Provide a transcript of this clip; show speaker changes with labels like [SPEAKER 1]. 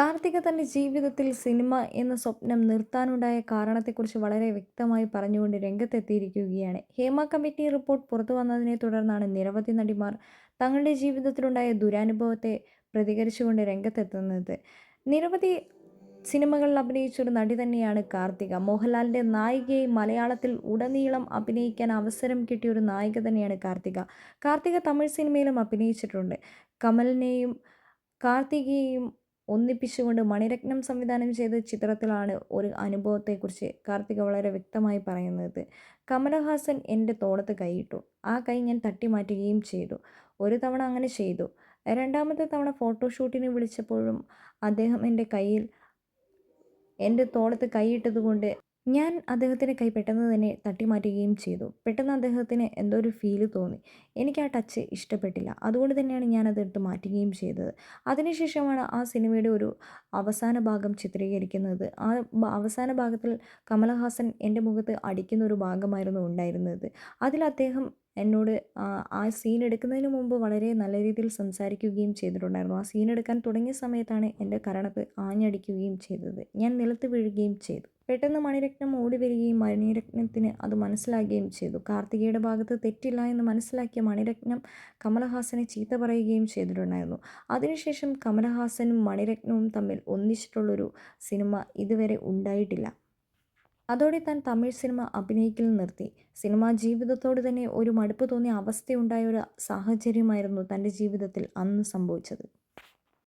[SPEAKER 1] കാർത്തിക തന്റെ ജീവിതത്തിൽ സിനിമ എന്ന സ്വപ്നം നിർത്താനുണ്ടായ കാരണത്തെക്കുറിച്ച് വളരെ വ്യക്തമായി പറഞ്ഞുകൊണ്ട് രംഗത്തെത്തിയിരിക്കുകയാണ്. ഹേമ കമ്മിറ്റി റിപ്പോർട്ട് പുറത്തു വന്നതിനെ തുടർന്നാണ് നിരവധി നടിമാർ തങ്ങളുടെ ജീവിതത്തിലുണ്ടായ ദുരനുഭവത്തെ പ്രതികരിച്ചുകൊണ്ട് രംഗത്തെത്തുന്നത്. നിരവധി സിനിമകളിൽ അഭിനയിച്ചൊരു നടി തന്നെയാണ് കാർത്തിക. മോഹൻലാലിന്റെ നായികയെ മലയാളത്തിൽ ഉടനീളം അഭിനയിക്കാൻ അവസരം കിട്ടിയ ഒരു നായിക തന്നെയാണ് കാർത്തിക. കാർത്തിക തമിഴ് സിനിമയിലും അഭിനയിച്ചിട്ടുണ്ട്. കമലിനെയും കാർത്തികയെയും ഒന്നിപ്പിച്ചുകൊണ്ട് മണിരത്നം സംവിധാനം ചെയ്ത ചിത്രത്തിലാണ് ഒരു അനുഭവത്തെക്കുറിച്ച് കാർത്തിക വളരെ വ്യക്തമായി പറയുന്നത്. കമലഹാസൻ എന്റെ തോളത്ത് കൈയിട്ടു. ആ കൈ ഞാൻ തട്ടി മാറ്റുകയും ചെയ്തു. ഒരു തവണ അങ്ങനെ ചെയ്തു. രണ്ടാമത്തെ തവണ ഫോട്ടോഷൂട്ടിന് വിളിച്ചപ്പോഴും അദ്ദേഹം എന്റെ കയ്യിൽ എന്റെ തോളത്ത് കൈയിട്ടത് കൊണ്ട് ഞാൻ അദ്ദേഹത്തിന്റെ കൈ പെട്ടെന്ന് തന്നെ തട്ടി മാറ്റുകയും ചെയ്തു. പെട്ടെന്ന് അദ്ദേഹത്തിന് എന്തോ ഒരു ഫീൽ തോന്നി. എനിക്ക് ആ ടച്ച് ഇഷ്ടപ്പെട്ടില്ല. അതുകൊണ്ട് തന്നെയാണ് ഞാൻ എടുത്ത് മാറ്റുകയും ചെയ്തത്. അതിനുശേഷമാണ് ആ സിനിമയുടെ ഒരു അവസാന ഭാഗം ചിത്രീകരിക്കുന്നത്. ആ അവസാന ഭാഗത്തിൽ കമലഹാസൻ എന്റെ മുഖത്ത് അടിക്കുന്ന ഒരു ഭാഗമായിരുന്നു ഉണ്ടായിരുന്നത്. അതിൽ അദ്ദേഹം എന്നോട് ആ സീൻ എടുക്കുന്നതിന് മുമ്പ് വളരെ നല്ല രീതിയിൽ സംസാരിക്കുകയും ചെയ്തിട്ടുണ്ടായിരുന്നു. ആ സീൻ എടുക്കാൻ തുടങ്ങിയ സമയത്താണ് എന്റെ കരണത്ത് ആഞ്ഞടിക്കുകയും ചെയ്തത്. ഞാൻ നിലത്ത് വീഴുകയും ചെയ്തു. പെട്ടെന്ന് മണിരത്നം ഓടി വരികയും മണിരത്നത്തിന് അത് മനസ്സിലാകുകയും ചെയ്തു. കാർത്തികയുടെ ഭാഗത്ത് തെറ്റില്ല എന്ന് മനസ്സിലാക്കിയ മണിരത്നം കമലഹാസനെ ചീത്ത പറയുകയും ചെയ്തിട്ടുണ്ടായിരുന്നു. അതിനുശേഷം കമലഹാസനും മണിരത്നവും തമ്മിൽ ഒന്നിച്ചിട്ടുള്ളൊരു സിനിമ ഇതുവരെ ഉണ്ടായിട്ടില്ല. അതോടെ താൻ തമിഴ് സിനിമ അഭിനയിക്കൽ നിർത്തി. സിനിമാ ജീവിതത്തോട് തന്നെ ഒരു മടുപ്പ് തോന്നിയ അവസ്ഥയുണ്ടായ ഒരു സാഹചര്യമായിരുന്നു തന്റെ ജീവിതത്തിൽ അന്ന് സംഭവിച്ചത്.